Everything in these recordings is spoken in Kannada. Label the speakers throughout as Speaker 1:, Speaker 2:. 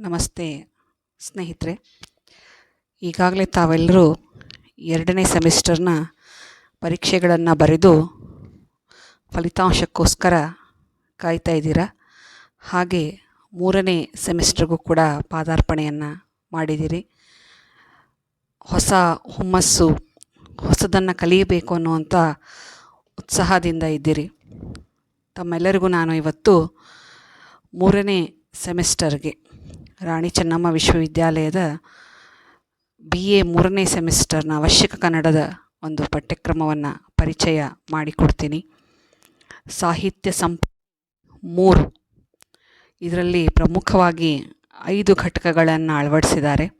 Speaker 1: ನಮಸ್ತೆ ಸ್ನೇಹಿತರೆ. ಈಗಾಗಲೇ ತಾವೆಲ್ಲರೂ ಎರಡನೇ ಸೆಮಿಸ್ಟರ್ನ ಪರೀಕ್ಷೆಗಳನ್ನು ಬರೆದು ಫಲಿತಾಂಶಕ್ಕೋಸ್ಕರ ಕಾಯ್ತಾ ಇದ್ದೀರಾ? ಹಾಗೆ ಮೂರನೇ ಸೆಮಿಸ್ಟರ್ಗೂ ಕೂಡ ಪಾದಾರ್ಪಣೆಯನ್ನು ಮಾಡಿದ್ದೀರಿ. ಹೊಸ ಹುಮ್ಮಸ್ಸು, ಹೊಸದನ್ನು ಕಲಿಯಬೇಕು ಅನ್ನುವಂಥ ಉತ್ಸಾಹದಿಂದ ಇದ್ದೀರಿ. ತಮ್ಮೆಲ್ಲರಿಗೂ ನಾನು ಇವತ್ತು ಮೂರನೇ ಸೆಮಿಸ್ಟರ್ಗೆ ರಾಣಿ ಚೆನ್ನಮ್ಮ ವಿಶ್ವವಿದ್ಯಾಲಯದ ಬಿ ಎ ಮೂರನೇ ಸೆಮಿಸ್ಟರ್ನ ಅವಶ್ಯಕ ಕನ್ನಡದ ಒಂದು ಪಠ್ಯಕ್ರಮವನ್ನು ಪರಿಚಯ ಮಾಡಿಕೊಡ್ತೀನಿ. ಸಾಹಿತ್ಯ ಸಂಪ ಮೂರು. ಇದರಲ್ಲಿ ಪ್ರಮುಖವಾಗಿ ಐದು ಘಟಕಗಳನ್ನು ಅಳವಡಿಸಿದ್ದಾರೆ.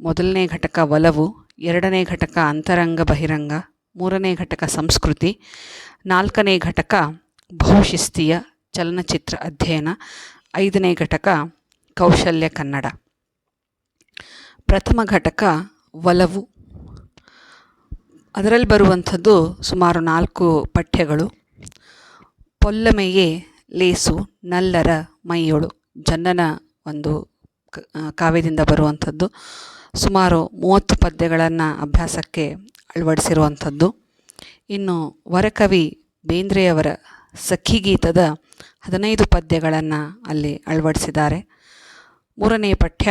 Speaker 1: ಮೊದಲನೇ ಘಟಕ ಒಲವು, ಎರಡನೇ ಘಟಕ ಅಂತರಂಗ ಬಹಿರಂಗ, ಮೂರನೇ ಘಟಕ ಸಂಸ್ಕೃತಿ, ನಾಲ್ಕನೇ ಘಟಕ ಬಹುಶಿಸ್ತೀಯ ಚಲನಚಿತ್ರ ಅಧ್ಯಯನ, ಐದನೇ ಘಟಕ ಕೌಶಲ್ಯ ಕನ್ನಡ. ಪ್ರಥಮ ಘಟಕ ಒಲವು. ಅದರಲ್ಲಿ ಬರುವಂಥದ್ದು ಸುಮಾರು ನಾಲ್ಕು ಪಠ್ಯಗಳು. ಪೊಲ್ಲಮೆಯೇ ಲೇಸು, ನಲ್ಲರ ಮೈಯೊಳು, ಜನ್ನನ ಒಂದು ಕಾವ್ಯದಿಂದ ಬರುವಂಥದ್ದು. ಸುಮಾರು ಮೂವತ್ತು ಪದ್ಯಗಳನ್ನು ಅಭ್ಯಾಸಕ್ಕೆ ಅಳವಡಿಸಿರುವಂಥದ್ದು. ಇನ್ನು ವರಕವಿ ಬೇಂದ್ರೆಯವರ ಸಖಿಗೀತದ ಹದಿನೈದು ಪದ್ಯಗಳನ್ನು ಅಲ್ಲಿ ಅಳವಡಿಸಿದ್ದಾರೆ. ಮೂರನೇ ಪಠ್ಯ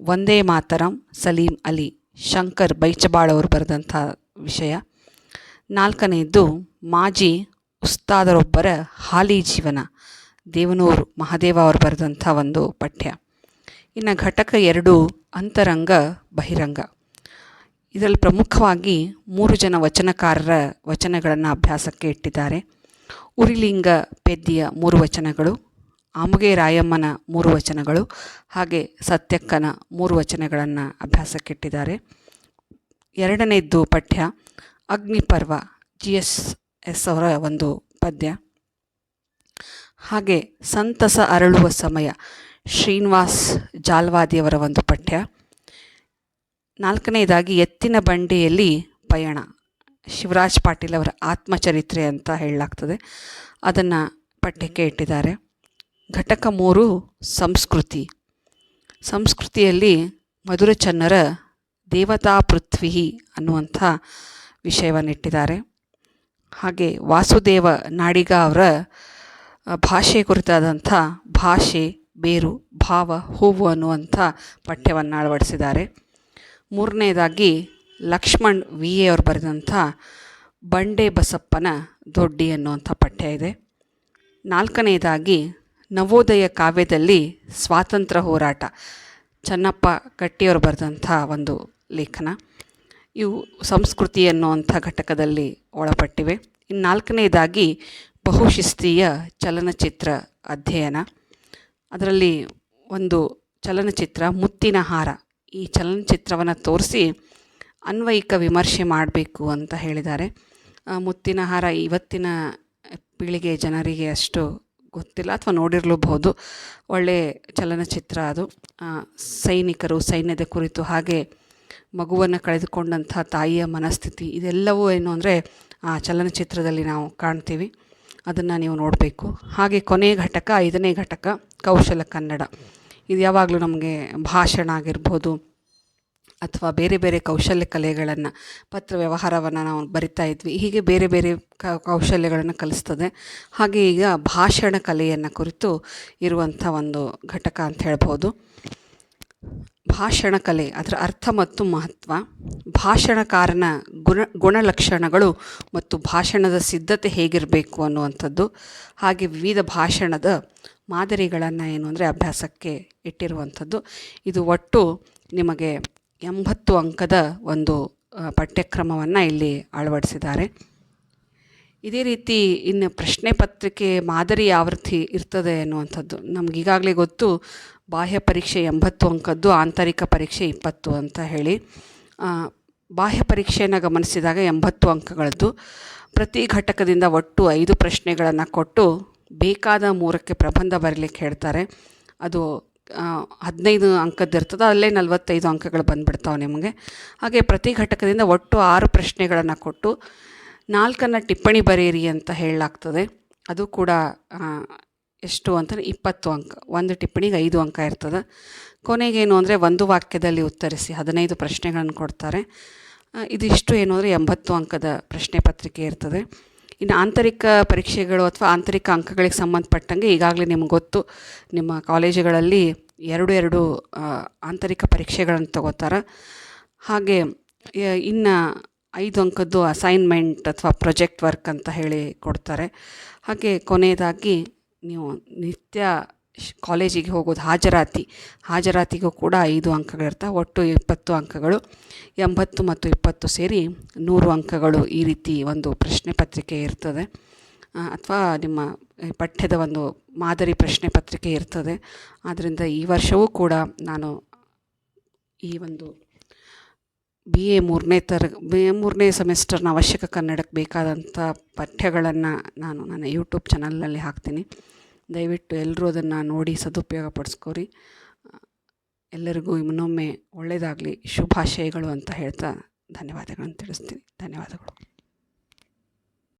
Speaker 1: ಒಂದೇ ಮಾತರಂ ಸಲೀಂ ಅಲಿ. ಶಂಕರ್ ಬೈಚಬಾಳ್ ಅವರು ಬರೆದಂಥ ವಿಷಯ. ನಾಲ್ಕನೆಯದ್ದು ಮಾಜಿ ಉಸ್ತಾದರೊಬ್ಬರ ಹಾಲಿ ಜೀವನ. ದೇವನೂರು ಮಹಾದೇವ ಅವರು ಬರೆದಂಥ ಒಂದು ಪಠ್ಯ. ಇನ್ನು ಘಟಕ ಎರಡು, ಅಂತರಂಗ ಬಹಿರಂಗ. ಇದರಲ್ಲಿ ಪ್ರಮುಖವಾಗಿ ಮೂರು ಜನ ವಚನಕಾರರ ವಚನಗಳನ್ನು ಅಭ್ಯಾಸಕ್ಕೆ ಇಟ್ಟಿದ್ದಾರೆ. ಉರಿಲಿಂಗ ಪೆದ್ದಿಯ ಮೂರು ವಚನಗಳು ಆಮುಗೆ ರಾಯಮ್ಮನ ಮೂರು ವಚನಗಳು ಹಾಗೆ ಸತ್ಯಕ್ಕನ ಮೂರು ವಚನಗಳನ್ನು ಅಭ್ಯಾಸಕ್ಕಿಟ್ಟಿದ್ದಾರೆ. ಎರಡನೇದ್ದು ಪಠ್ಯ, ಅಗ್ನಿಪರ್ವ, ಜಿ ಎಸ್ ಎಸ್ ಅವರ ಒಂದು ಪದ್ಯ. ಹಾಗೆ ಸಂತಸ ಅರಳುವ ಸಮಯ, ಶ್ರೀನಿವಾಸ್ ಜಾಲ್ವಾದಿಯವರ ಒಂದು ಪಠ್ಯ. ನಾಲ್ಕನೇದಾಗಿ ಎತ್ತಿನ ಬಂಡಿಯಲ್ಲಿ ಪಯಣ, ಶಿವರಾಜ್ ಪಾಟೀಲ್ ಅವರ ಆತ್ಮಚರಿತ್ರೆ ಅಂತ ಹೇಳಲಾಗ್ತದೆ. ಅದನ್ನು ಪಠ್ಯಕ್ಕೆ ಇಟ್ಟಿದ್ದಾರೆ. ಘಟಕ ಮೂರು ಸಂಸ್ಕೃತಿ. ಸಂಸ್ಕೃತಿಯಲ್ಲಿ ಮಧುರಚನ್ನರ ದೇವತಾ ಪೃಥ್ವಿ ಅನ್ನುವಂಥ ವಿಷಯವನ್ನಿಟ್ಟಿದ್ದಾರೆ. ಹಾಗೆ ವಾಸುದೇವ ನಾಡಿಗ ಅವರ ಭಾಷೆ ಕುರಿತಾದಂಥ ಭಾಷೆ, ಬೇರು, ಭಾವ, ಹೂವು ಅನ್ನುವಂಥ ಪಠ್ಯವನ್ನು ಅಳವಡಿಸಿದ್ದಾರೆ. ಮೂರನೇದಾಗಿ ಲಕ್ಷ್ಮಣ್ ವಿ ಎ ಅವರು ಬರೆದಂಥ ಬಂಡೆ ಬಸಪ್ಪನ ದೊಡ್ಡಿ ಅನ್ನುವಂಥ ಪಠ್ಯ ಇದೆ. ನಾಲ್ಕನೇದಾಗಿ ನವೋದಯ ಕಾವ್ಯದಲ್ಲಿ ಸ್ವಾತಂತ್ರ್ಯ ಹೋರಾಟ. ಚನ್ನಪ್ಪ ಕಟ್ಟಿಯವರು ಬರೆದಂಥ ಒಂದು ಲೇಖನ. ಇವು ಸಂಸ್ಕೃತಿ ಅನ್ನುವಂಥ ಘಟಕದಲ್ಲಿ ಒಳಪಟ್ಟಿವೆ. ಇನ್ನು ನಾಲ್ಕನೇದಾಗಿ ಬಹುಶಿಸ್ತೀಯ ಚಲನಚಿತ್ರ ಅಧ್ಯಯನ. ಅದರಲ್ಲಿ ಒಂದು ಚಲನಚಿತ್ರ, ಮುತ್ತಿನ ಹಾರ. ಈ ಚಲನಚಿತ್ರವನ್ನು ತೋರಿಸಿ ಅನ್ವಯಿಕ ವಿಮರ್ಶೆ ಮಾಡಬೇಕು ಅಂತ ಹೇಳಿದ್ದಾರೆ. ಮುತ್ತಿನ ಹಾರ ಇವತ್ತಿನ ಪೀಳಿಗೆ ಜನರಿಗೆ ಅಷ್ಟು ಗೊತ್ತಿಲ್ಲ ಅಥವಾ ನೋಡಿರಲೂಬಹುದು. ಒಳ್ಳೆಯ ಚಲನಚಿತ್ರ ಅದು. ಸೈನಿಕರು, ಸೈನ್ಯದ ಕುರಿತು ಹಾಗೆ ಮಗುವನ್ನು ಕಳೆದುಕೊಂಡಂಥ ತಾಯಿಯ ಮನಸ್ಥಿತಿ, ಇದೆಲ್ಲವೂ ಏನು ಅಂದರೆ ಆ ಚಲನಚಿತ್ರದಲ್ಲಿ ನಾವು ಕಾಣ್ತೀವಿ. ಅದನ್ನು ನೀವು ನೋಡಬೇಕು. ಹಾಗೆ ಕೊನೆಯ ಘಟಕ, ಐದನೇ ಘಟಕ ಕೌಶಲ ಕನ್ನಡ. ಇದು ಯಾವಾಗಲೂ ನಮಗೆ ಭಾಷಣ ಆಗಿರ್ಬೋದು ಅಥವಾ ಬೇರೆ ಬೇರೆ ಕೌಶಲ್ಯ ಕಲೆಗಳನ್ನು, ಪತ್ರ ವ್ಯವಹಾರವನ್ನು ನಾವು ಬರಿತಾ ಇದ್ವಿ. ಹೀಗೆ ಬೇರೆ ಬೇರೆ ಕೌಶಲ್ಯಗಳನ್ನು ಕಲಿಸ್ತದೆ. ಹಾಗೆ ಈಗ ಭಾಷಣ ಕಲೆಯನ್ನು ಕುರಿತು ಇರುವಂಥ ಒಂದು ಘಟಕ ಅಂತ ಹೇಳ್ಬೋದು. ಭಾಷಣ ಕಲೆ ಅದರ ಅರ್ಥ ಮತ್ತು ಮಹತ್ವ. ಭಾಷಣಕಾರನ ಗುಣ, ಗುಣಲಕ್ಷಣಗಳು ಮತ್ತು ಭಾಷಣದ ಸಿದ್ಧತೆ ಹೇಗಿರಬೇಕು ಅನ್ನುವಂಥದ್ದು. ಹಾಗೆ ವಿವಿಧ ಭಾಷಣದ ಮಾದರಿಗಳನ್ನು ಏನು ಅಂದರೆ ಅಭ್ಯಾಸಕ್ಕೆ ಇಟ್ಟಿರುವಂಥದ್ದು. ಇದು ಒಟ್ಟು ನಿಮಗೆ ಎಂಬತ್ತು ಅಂಕದ ಒಂದು ಪಠ್ಯಕ್ರಮವನ್ನು ಇಲ್ಲಿ ಅಳವಡಿಸಿದ್ದಾರೆ. ಇದೇ ರೀತಿ ಇನ್ನು ಪ್ರಶ್ನೆ ಪತ್ರಿಕೆ ಮಾದರಿ ಆವೃತ್ತಿ ಇರ್ತದೆ ಅನ್ನುವಂಥದ್ದು ನಮಗೀಗಾಗಲೇ ಗೊತ್ತು, ಬಾಹ್ಯ ಪರೀಕ್ಷೆ ಎಂಬತ್ತು ಅಂಕದ್ದು, ಆಂತರಿಕ ಪರೀಕ್ಷೆ ಇಪ್ಪತ್ತು ಅಂತ ಹೇಳಿ. ಬಾಹ್ಯ ಪರೀಕ್ಷೆಯನ್ನು ಗಮನಿಸಿದಾಗ ಎಂಬತ್ತು ಅಂಕಗಳದ್ದು. ಪ್ರತಿ ಘಟಕದಿಂದ ಒಟ್ಟು ಐದು ಪ್ರಶ್ನೆಗಳನ್ನು ಕೊಟ್ಟು ಬೇಕಾದ ಮೂರಕ್ಕೆ ಪ್ರಬಂಧ ಬರಲಿಕ್ಕೆ ಹೇಳ್ತಾರೆ. ಅದು ಹದಿನೈದು ಅಂಕದ್ದು ಇರ್ತದೆ, ಅಲ್ಲೇ ನಲವತ್ತೈದು ಅಂಕಗಳು ಬಂದುಬಿಡ್ತಾವೆ ನಿಮಗೆ. ಹಾಗೆ ಪ್ರತಿ ಘಟಕದಿಂದ ಒಟ್ಟು ಆರು ಪ್ರಶ್ನೆಗಳನ್ನು ಕೊಟ್ಟು ನಾಲ್ಕನ್ನು ಟಿಪ್ಪಣಿ ಬರೆಯಿರಿ ಅಂತ ಹೇಳಲಾಗ್ತದೆ. ಅದು ಕೂಡ ಎಷ್ಟು ಅಂತಂದರೆ ಇಪ್ಪತ್ತು ಅಂಕ, ಒಂದು ಟಿಪ್ಪಣಿಗೆ ಐದು ಅಂಕ ಇರ್ತದೆ. ಕೊನೆಗೇನು ಅಂದರೆ ಒಂದು ವಾಕ್ಯದಲ್ಲಿ ಉತ್ತರಿಸಿ, ಹದಿನೈದು ಪ್ರಶ್ನೆಗಳನ್ನು ಕೊಡ್ತಾರೆ. ಇದಿಷ್ಟು ಏನು ಅಂದರೆ ಎಂಬತ್ತು ಅಂಕದ ಪ್ರಶ್ನೆ ಪತ್ರಿಕೆ ಇರ್ತದೆ. ಇನ್ನು ಆಂತರಿಕ ಪರೀಕ್ಷೆಗಳು ಅಥವಾ ಆಂತರಿಕ ಅಂಕಗಳಿಗೆ ಸಂಬಂಧಪಟ್ಟಂಗೆ ಈಗಾಗಲೇ ನಿಮ್ಗೆ ಗೊತ್ತು, ನಿಮ್ಮ ಕಾಲೇಜುಗಳಲ್ಲಿ ಎರಡು ಎರಡು ಆಂತರಿಕ ಪರೀಕ್ಷೆಗಳನ್ನು ತಗೋತಾರೆ. ಹಾಗೆ ಇನ್ನು ಐದು ಅಂಕದ್ದು ಅಸೈನ್ಮೆಂಟ್ ಅಥವಾ ಪ್ರೊಜೆಕ್ಟ್ ವರ್ಕ್ ಅಂತ ಹೇಳಿ ಕೊಡ್ತಾರೆ. ಹಾಗೆ ಕೊನೆಯದಾಗಿ ನೀವು ನಿತ್ಯ ಕಾಲೇಜಿಗೆ ಹೋಗೋದು ಹಾಜರಾತಿ. ಹಾಜರಾತಿಗೂ ಕೂಡ ಐದು ಅಂಕಗಳಿರ್ತವೆ ಒಟ್ಟು ಇಪ್ಪತ್ತು ಅಂಕಗಳು. ಎಂಬತ್ತು ಮತ್ತು ಇಪ್ಪತ್ತು ಸೇರಿ ನೂರು ಅಂಕಗಳು ಈ ರೀತಿ ಒಂದು ಪ್ರಶ್ನೆ ಪತ್ರಿಕೆ ಇರ್ತದೆ. ಅಥವಾ ನಿಮ್ಮ ಪಠ್ಯದ ಒಂದು ಮಾದರಿ ಪ್ರಶ್ನೆ ಪತ್ರಿಕೆ ಇರ್ತದೆ. ಆದ್ದರಿಂದ ಈ ವರ್ಷವೂ ಕೂಡ ನಾನು ಈ ಒಂದು ಬಿ ಎ ಮೂರನೇ ತರ, ಬಿ ಎ ಮೂರನೇ ಸೆಮಿಸ್ಟರ್ನ ಅವಶ್ಯಕ ಕನ್ನಡಕ್ಕೆ ಬೇಕಾದಂಥ ಪಠ್ಯಗಳನ್ನು ನಾನು ನನ್ನ ಯೂಟ್ಯೂಬ್ ಚಾನಲ್ನಲ್ಲಿ ಹಾಕ್ತೀನಿ. ದಯವಿಟ್ಟು ಎಲ್ಲರೂ ಅದನ್ನು ನೋಡಿ ಸದುಪಯೋಗ ಪಡಿಸ್ಕೋರಿ. ಎಲ್ಲರಿಗೂ ಇನ್ನೊಮ್ಮೆ ಒಳ್ಳೆಯದಾಗಲಿ, ಶುಭಾಶಯಗಳು ಅಂತ ಹೇಳ್ತಾ ಧನ್ಯವಾದಗಳನ್ನು ತಿಳಿಸ್ತೀನಿ. ಧನ್ಯವಾದಗಳು.